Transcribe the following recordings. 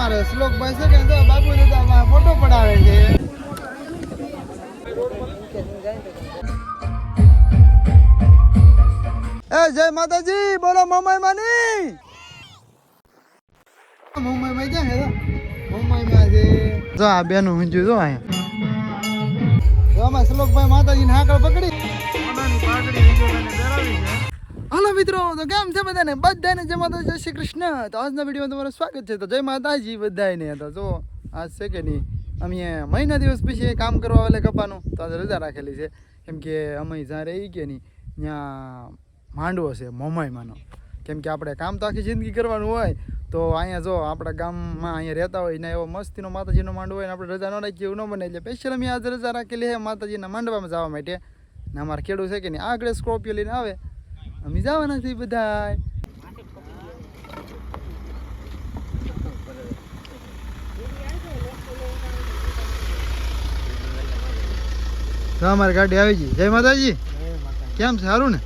અમારે શ્લોકભાઈ છે કે તો બાપુ દાદા ફોટો પડાવે છે. એ જય માતાજી, બોલો મમ્મી માની. મમ્મી માં જાય છે? મમ્મી માં જો આ બેનું ઊંચું જો અહીંયા. જો આમાં શ્લોકભાઈ માતાજીને હાકળ પકડી. સોનાની પાઘડી હિંજોડાને પહેરાવી છે હાલો મિત્રો, તો કેમ છે બધાને? બધાને જય માતા જય શ્રી કૃષ્ણ. તો આજના વિડીયોમાં તમારું સ્વાગત છે. તો જય માતાજી બધાને તો જો, આજ છે કે નહીં? અમે મહિના દિવસ પછી કામ કરવા વાલે કપાનું. તો આજે રજા રાખેલી છે. કેમ કે અમે જ્યાં રહી કે નહીં, ત્યાં માંડવો છે, મોમાઈમાંનો. કેમ કે આપણે કામ તો આખી જિંદગી કરવાનું હોય. તો અહીંયા જો, આપણા ગામમાં અહીંયા રહેતા હોય ને એવો મસ્તીનો માતાજીનો માંડવો હોય ને આપણે રજા ન રાખીએ એવું ન બને. એટલે સ્પેશિયલ અમે આજે રજા રાખેલી છે માતાજીના માંડવામાં જવા માટે. ને અમારે ખેડૂત છે કે નહીં, આગળ સ્કોર્પિયો લઈને આવે. અમે જવાના છીએ બધા તો અમારી ગાડી આવી ગઈ. જય માતાજી. કેમ છે? સારું ને?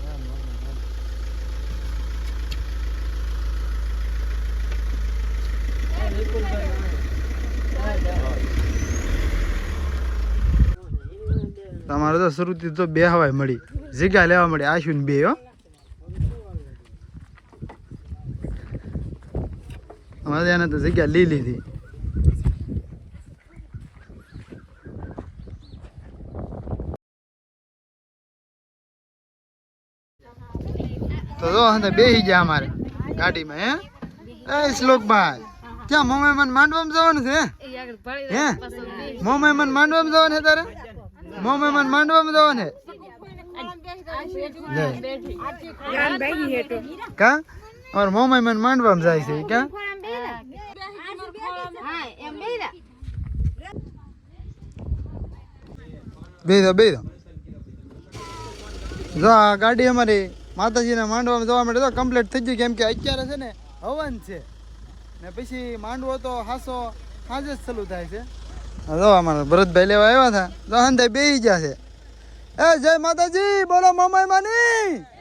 તમારે તો શરૂથી તો બે હવાય મળી. જગ્યા લેવા મળી. આશુ ને બે, હો. એને તો જગ્યા લઈ લીધી. તો જો હંતે બેસી ગયા અમારે ગાડીમાં હે? એ શ્લોકભાઈ ક્યાં મોમે મને માંડવામાં જવાનું છે હે? મોમે મને માંડવામાં જવાનું છે તારે? મોમે મને માંડવામાં જવાનું છે? કા? और મોમાઈ મને માંડવામાં જાય છે કા બે દો બે દો જો આ ગાડી અમારી માતાજીને માંડવામાં જવા માટે તો કમ્પ્લીટ થઈ ગયું કેમ કે અત્યારે છે ને હવન છે. ને પછી માંડવો તો હાસો, હાજે જ ચાલુ થાય છે. જો અમારા ભરતભાઈ લેવા આવ્યા હતા. તો હંધાઈ બેસી ગયા છે. એ જય માતાજી, બોલો મમાઈ માની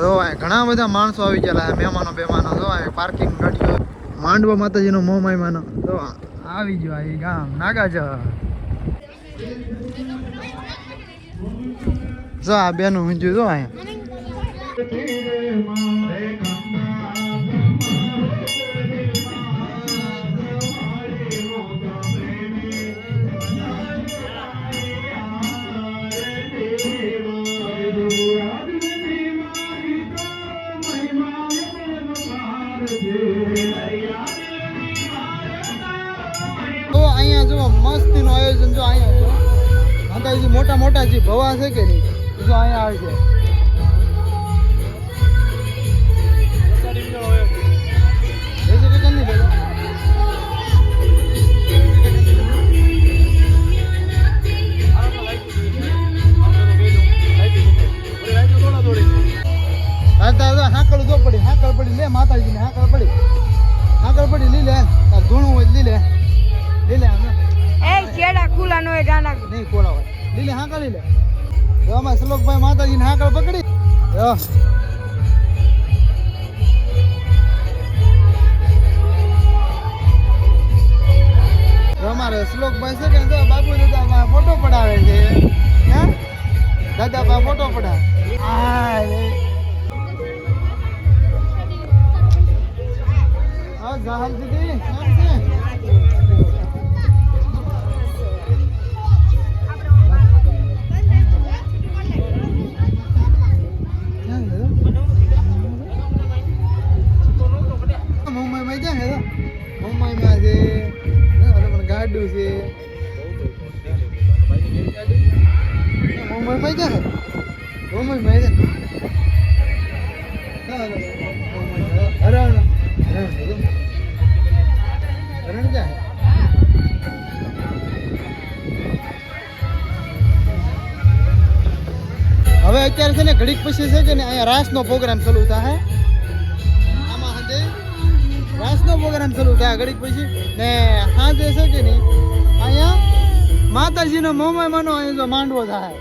જો ઘણા બધા માણસો આવી ગયેલા મહેમાનો બેમાનો. જો પાર્કિંગ ગાડીઓ, માંડવા માતાજીનો મહેમાનો તો આવી ગયો આ ગામ નાગાજ જો આ બેનું ઊંચું જો અહીંયા મસ્તીનું આયોજન જો અહીંયા માતાજી મોટા મોટા જે ભવા છે કે નહીં જો અહીંયા આવે છે. એસી કે કેમની ભેગા? હા તાર જો હાકળ જો પડી, હાકળ પડી, લે માતાજીને હાકળ પડી. હાકળ પડી, લી લે. તાર ધૂણું હોય લી લે. લી લે આમ એ કેડા ખુલ્લા નો જાના. નહીં કોળા હોય. લીલે હાંકળ લે તો આમાં શ્લોકભાઈ હાંકળ પકડી. તો અમારે શ્લોકભાઈ છે કે બાપુ દાદા ફોટો પડાવે છે. હે? દાદા ફોટો પડાવે. આ જાહલ દીદી. ગાડું છે. મુંબઈમાં ક્યાં છે? મુંબઈમાં છે? હરણ હરણ ક્યાં હવે અત્યારે છે ને ઘડીક પછી છે કે ને અહીંયા રાસનો પ્રોગ્રામ ચાલુ થાય. રાસનો પ્રોગ્રામ શરૂ થાય ઘડીક પછી. ને સાંજે છે કે નહીં? અહીંયા માતાજીનો મોમાય મનો અહીંયા જો માંડવો થાય.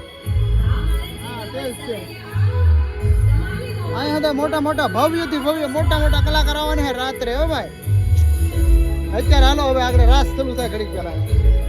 અહીંયા હતા મોટા મોટા ભવ્યથી ભવ્ય મોટા મોટા કલાકાર આવવાના રાત્રે, હો ભાઈ. અત્યારે હાલો, હવે આગળ રાસ શરૂ થાય ઘડીક પહેલા.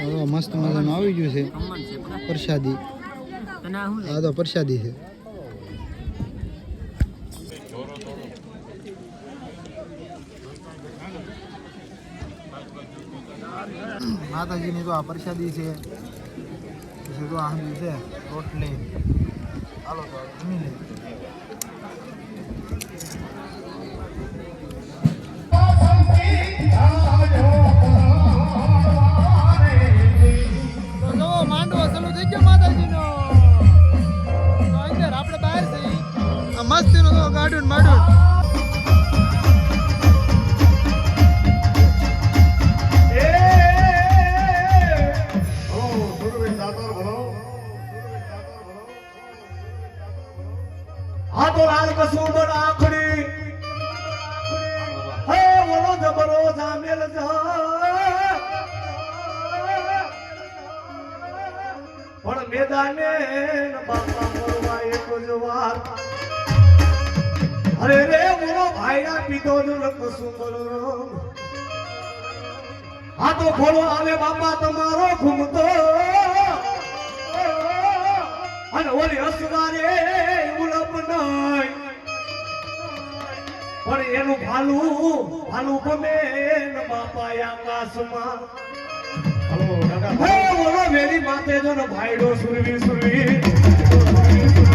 આવો મસ્ત મજાનું આવી ગયું છે. પ્રસાદી આ તો પ્રસાદી છે. માતાજીની તો આ પ્રસાદી છે. પછી તો આ છે રોટલી. હાલો તો જમી લઈએ. તો જો, માંડવો ચાલુ પણ મેદાને બાપા મોરવા એક જ વાર. અરે રે, મોરો ભાઈના પીધો જ કસુંબર રંગ. આ તો ખોલો આવે બાપા તમારો ઘૂમતો. અને ઓલી અસવારે ઉલપ નહીં. પણ એનું ભાલું ભાલું ગમે બાપા આકાશમાં. હલો મેરી માતે જો ભાઈડો સુરવી સુરવી.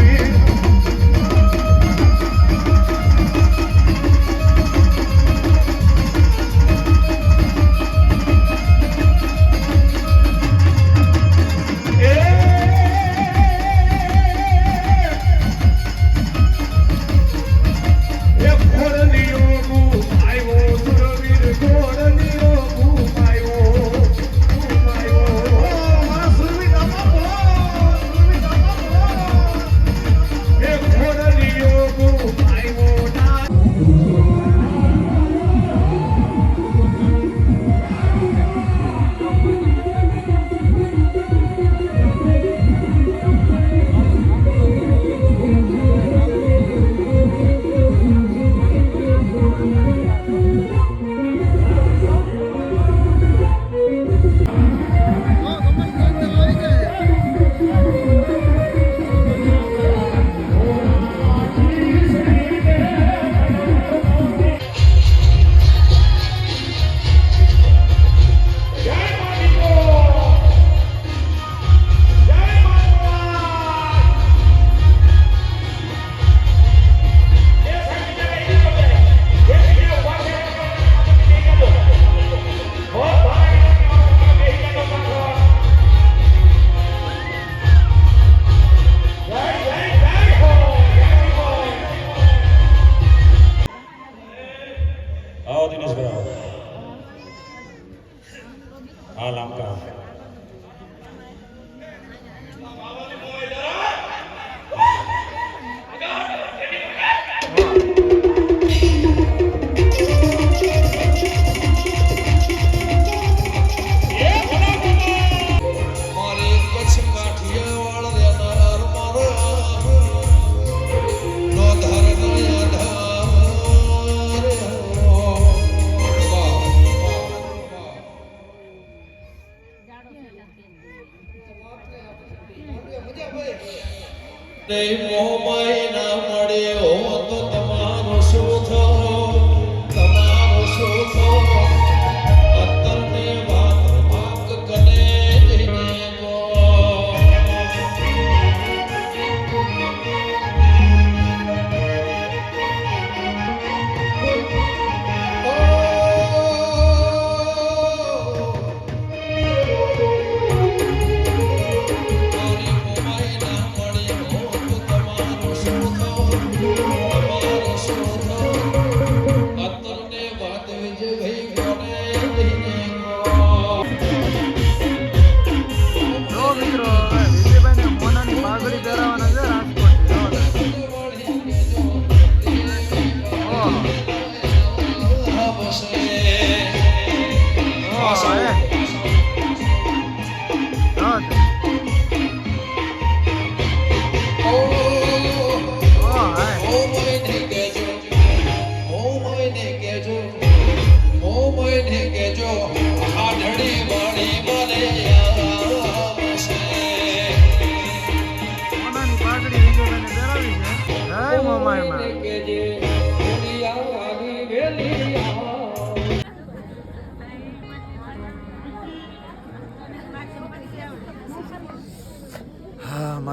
America.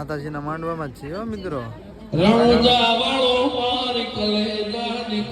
માતાજીના માંડવામાં જ છીએ મિત્રો. એ મારી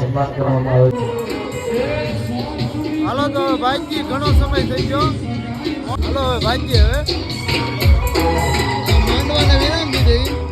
સન્માન કરવામાં આવે છે હાલો તો ભાઈજી, ઘણો સમય થઈ ગયો. હાલો હવે ભાઈજી હવે. મેંદવાને વિરામ દીધી.